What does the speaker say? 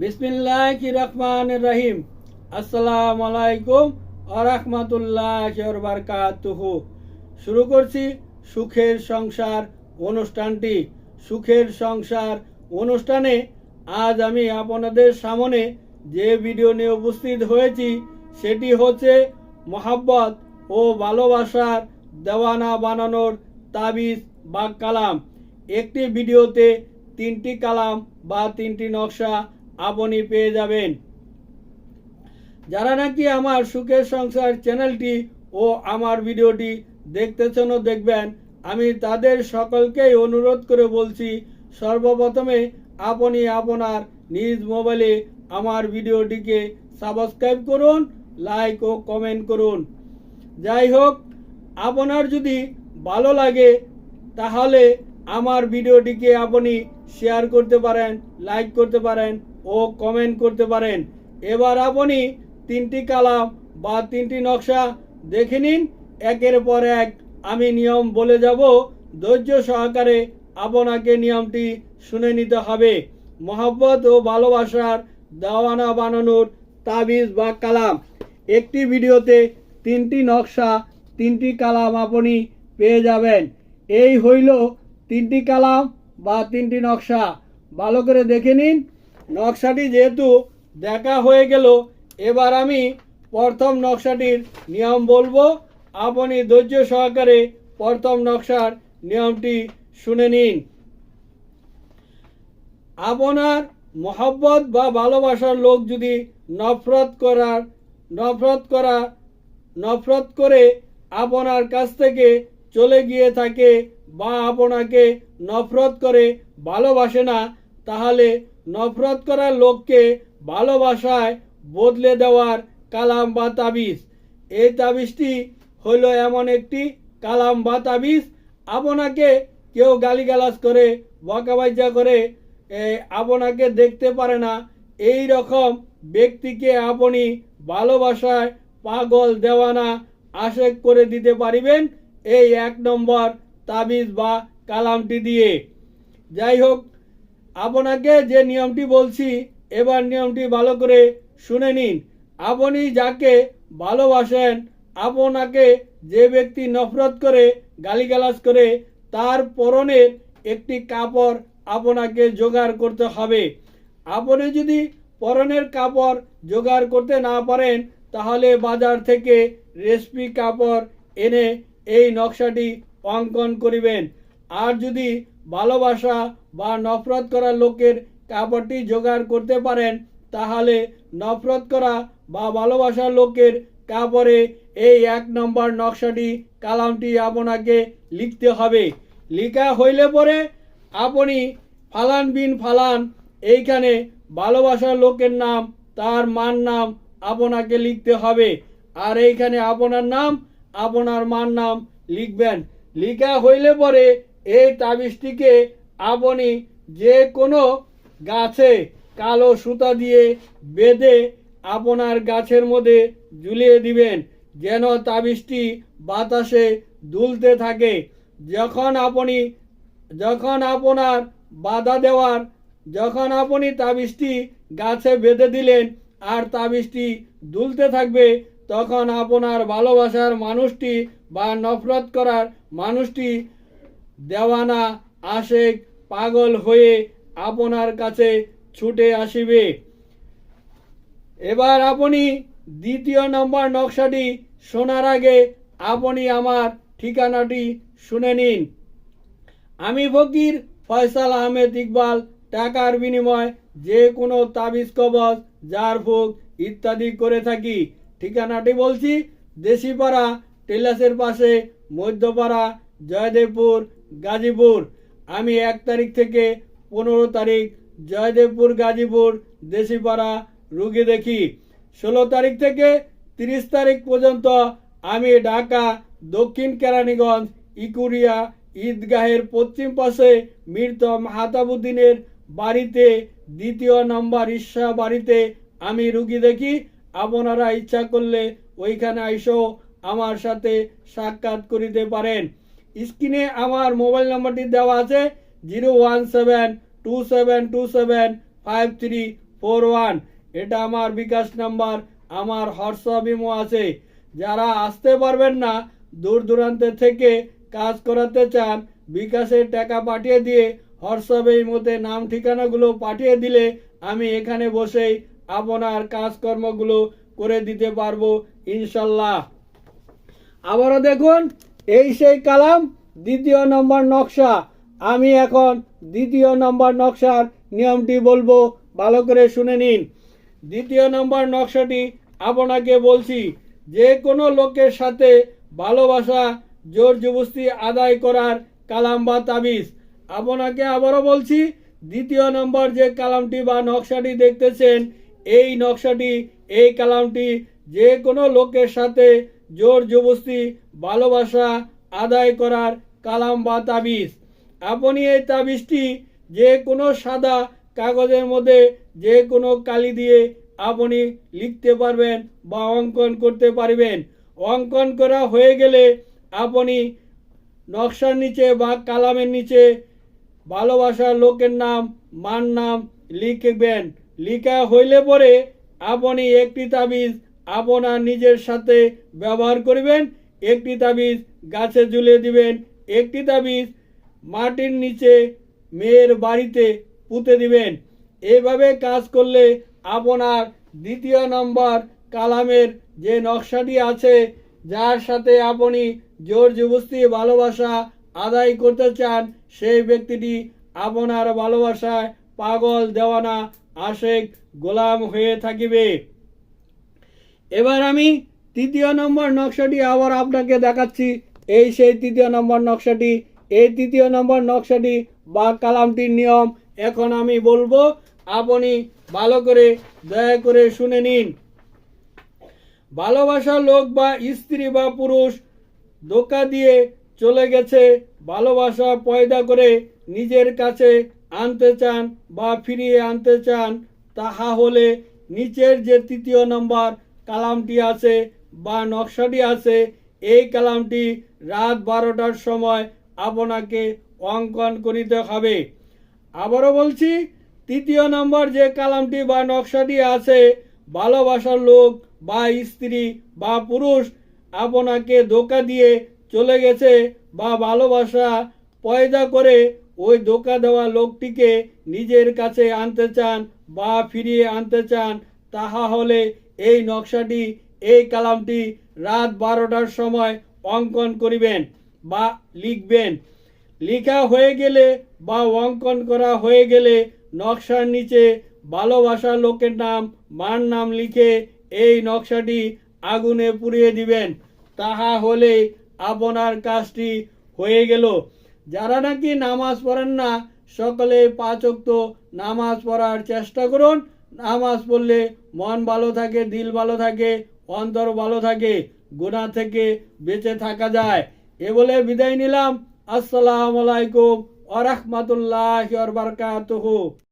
বিসমিল্লাহ রহমান রহিম। আসসালামু আলাইকুম আরহামতুল্লাহ বারকাতুহু। শুরু করছি সুখের সংসার অনুষ্ঠানটি। সুখের সংসার অনুষ্ঠানে আজ আমি আপনাদের সামনে যে ভিডিও নিয়ে উপস্থিত হয়েছি, সেটি হচ্ছে মোহাব্বত ও ভালোবাসার দেওয়ানা বানানোর তাবিজ বা কালাম। একটি ভিডিওতে তিনটি কালাম বা তিনটি নকশা আপনি পেয়ে যাবেন। যারা নাকি আমার সুখের সংসার চ্যানেলটি ও আমার ভিডিওটি দেখতেছেন ও দেখবেন, আমি তাদের সকলকেই অনুরোধ করে বলছি, সর্বপ্রথমে আপনি আপনার নিজ মোবাইলে আমার ভিডিওটিকে সাবস্ক্রাইব করুন, লাইক ও কমেন্ট করুন। যাই হোক, আপনার যদি ভালো লাগে, তাহলে আমার ভিডিওটিকে আপনি শেয়ার করতে পারেন, লাইক করতে পারেন ও কমেন্ট করতে পারেন। এবার আপনি তিনটি কালাম বা তিনটি নকশা দেখে নিন। একের পর এক আমি নিয়ম বলে যাব। ধৈর্য সহকারে আপনাকে নিয়মটি শুনে নিতে হবে। মহব্বত ও ভালোবাসার দেওয়ানা বানানোর তাবিজ বা কালাম। একটি ভিডিওতে তিনটি নকশা, তিনটি কালাম আপনি পেয়ে যাবেন। এই হইল তিনটি কালাম বা তিনটি নকশা। ভালো করে দেখে নিন। নকশাটি যেহেতু দেখা হয়ে গেল, এবার আমি প্রথম নকশাটির নিয়ম বলব। আপনি ধৈর্য সহকারে প্রথম নকশার নিয়মটি শুনে নিন। আপনার মহব্বত বা ভালোবাসার লোক যদি নফরত করার, নফরত করা, নফরত করে আপনার কাছ থেকে চলে গিয়ে থাকে বা আপনাকে নফরত করে ভালোবাসে না, তাহলে নফরত করার লোককে ভালোবাসায় বদলে দেওয়ার কালাম বা তাবিজ। এই তাবিজটি হলো এমন একটি কালাম বা তাবিজ। আপনাকে কেউ গালিগালাজ করে বকাবাজ্যা করে আপনাকে দেখতে পারে না। এই রকম ব্যক্তিকে আপনি ভালোবাসায় পাগল, দেওয়ানা আশেক করে দিতে পারিবেন এই এক নম্বর তাবিজ বা কালামটি দিয়ে। যাই হোক আপনাকে যে নিয়মটি বলছি, এবার নিয়মটি ভালো করে শুনে নিন। আপনি যাকে ভালোবাসেন, আপনাকে যে ব্যক্তি নফরত করে, গালিগালাজ করে, তার পরনের একটি কাপড় আপনাকে জোগাড় করতে হবে। আপনি যদি পরনের কাপড় জোগাড় করতে না পারেন, তাহলে বাজার থেকে রেসপি কাপড় এনে এই নকশাটি অঙ্কন করিবেন। আর যদি ভালোবাসা বা নফরত করা লোকের কাপড়টি জোগাড় করতে পারেন, তাহলে নফরত করা বা ভালোবাসার লোকের কাপড়ে এই এক নম্বর নকশাটি, কালামটি আপনাকে লিখতে হবে। লিখা হইলে পরে আপনি ফালান বিন ফালান এইখানে ভালোবাসার লোকের নাম, তার মান নাম আপনাকে লিখতে হবে। আর এইখানে আপনার নাম, আপনার মান নাম লিখবেন। লিখা হইলে পরে এই তাবিজটিকে আপনি যে কোনো গাছে কালো সুতা দিয়ে বেঁধে আপনার গাছের মধ্যে ঝুলিয়ে দিবেন, যেন তাবিজটি বাতাসে দুলতে থাকে। যখন আপনি যখন আপনার বাধা দেওয়ার যখন আপনি তাবিজটি গাছে বেঁধে দিলেন আর তাবিজটি দুলতে থাকবে, তখন আপনার ভালোবাসার মানুষটি বা নফরত করার মানুষটি দেওয়ানা আশেক পাগল হয়ে আপনার কাছে ছুটে আসিবে। এবার আপনি দ্বিতীয় নম্বর নকশাটি শোনার আগে আপনি আমার ঠিকানাটি শুনে নিন। আমি ফকির ফয়সাল আহমেদ ইকবাল, টাকার বিনিময় যে কোনো তাবিজ, কবজ জারফুক ইত্যাদি করে থাকি। ঠিকানাটি বলছি দেশিপাড়া টেলাসের পাশে মধ্যপাড়া জয়দেবপুর গাজীপুর। আমি এক তারিখ থেকে পনেরো তারিখ জয়দেবপুর, গাজীপুর, দেশিপাড়া রুগী দেখি। ষোলো তারিখ থেকে তিরিশ তারিখ পর্যন্ত আমি ঢাকা, দক্ষিণ কেরানীগঞ্জ, ইকুরিয়া, ঈদগাহের পশ্চিম পাশে মৃত মাহাতাবুদ্দিনের বাড়িতে দ্বিতীয় নম্বর ঈর্ষা বাড়িতে আমি রুগী দেখি। আপনারা ইচ্ছা করলে ওইখানে আইসো আমার সাথে সাক্ষাৎ করিতে পারেন। স্ক্রিনে আমার মোবাইল নাম্বারটি দেওয়া আছে zero one seven two seven two seven five three four one. এটা আমার বিকাশ নাম্বার, আমার হোয়াটসঅ্যাপ ইমো আছে। যারা আসতে পারবেন না, দূর দূরান্ত থেকে কাজ করাতে চান, বিকাশে টাকা পাঠিয়ে দিয়ে হোয়াটসঅ্যাপে ইমোতে নাম ঠিকানাগুলো পাঠিয়ে দিলে আমি এখানে বসেই আপনার কাজকর্মগুলো করে দিতে পারব, ইনশাল্লাহ। আবারও দেখুন এই সেই কালাম, দ্বিতীয় নম্বর নকশা। আমি এখন দ্বিতীয় নম্বর নকশার নিয়মটি বলব, ভালো করে শুনে নিন। দ্বিতীয় নম্বর নকশাটি আপনাকে বলছি, যে কোনো লোকের সাথে ভালোবাসা, জোর জবস্তি আদায় করার কালাম বা তাবিজ। আপনাকে আবারও বলছি, দ্বিতীয় নম্বর যে কালামটি বা নকশাটি দেখতেছেন, এই নকশাটি, এই কালামটি যে কোনো লোকের সাথে জোর জবস্তি ভালোবাসা আদায় করার কালাম বা তাবিজ। আপনি এই তাবিজটি যে কোনো সাদা কাগজের মধ্যে, যে কোনো কালি দিয়ে আপনি লিখতে পারবেন বা অঙ্কন করতে পারবেন। অঙ্কন করা হয়ে গেলে আপনি নকশার নিচে বা কালামের নিচে ভালোবাসার লোকের নাম মান নাম লিখবেন। লিখা হইলে পরে আপনি একটি তাবিজ আপনার নিজের সাথে ব্যবহার করবেন। একটি তাবিজ গাছে ঝুলে দিবেন, একটি তাবিজ মাটির নিচে মেয়ের বাড়িতে পুঁতে দিবেন। এইভাবে কাজ করলে আপনার দ্বিতীয় নম্বর কালামের যে নকশাটি আছে, যার সাথে আপনি জোর জবস্তি ভালোবাসা আদায় করতে চান, সেই ব্যক্তিটি আপনার ভালোবাসায় পাগল দেওয়ানা আশেক গোলাম হয়ে থাকিবে। এবার আমি তৃতীয় নম্বর নকশাটি আবার আপনাকে দেখাচ্ছি। এই সেই তৃতীয় নম্বর নকশাটি। এই তৃতীয় নম্বর নকশাটি বা কালামটির নিয়ম এখন আমি বলব। আপনি ভালো করে দয়া করে শুনে নিন। ভালোবাসা লোক বা স্ত্রী বা পুরুষ ধোকা দিয়ে চলে গেছে, ভালোবাসা পয়দা করে নিজের কাছে আনতে চান বা ফিরিয়ে আনতে চান, তাহা হলে নিচের যে তৃতীয় নম্বর কালামটি আছে বা নকশাটি আছে, এই কালামটি রাত বারোটার সময় আপনাকে অঙ্কন করিতে হবে। আবারও বলছি, তৃতীয় নম্বর যে কালামটি বা নকশাটি আছে, ভালোবাসার লোক বা স্ত্রী বা পুরুষ আপনাকে ধোকা দিয়ে চলে গেছে বা ভালোবাসা পয়দা করে ওই ধোকা দেওয়া লোকটিকে নিজের কাছে আনতে চান বা ফিরিয়ে আনতে চান, তাহা হলে এই নকশাটি, এই কালামটি রাত বারোটার সময় অঙ্কন করিবেন বা লিখবেন। লেখা হয়ে গেলে বা অঙ্কন করা হয়ে গেলে নকশার নিচে ভালোবাসার লোকের নাম মান নাম লিখে এই নকশাটি আগুনে পুড়িয়ে দিবেন। তাহা হলে আপনার কাজটি হয়ে গেল। যারা নাকি নামাজ পড়েন না সকলে পাঁচক্ত নামাজ পড়ার চেষ্টা করুন। নামাজ পড়লে মন ভালো থাকে, দিল ভালো থাকে, অন্তর ভালো থাকে, গুণা থেকে বেঁচে থাকা যায়। এ বলে বিদায় নিলাম। আসসালামু আলাইকুম আ রহমতুল্লাহ বারকাতুহু।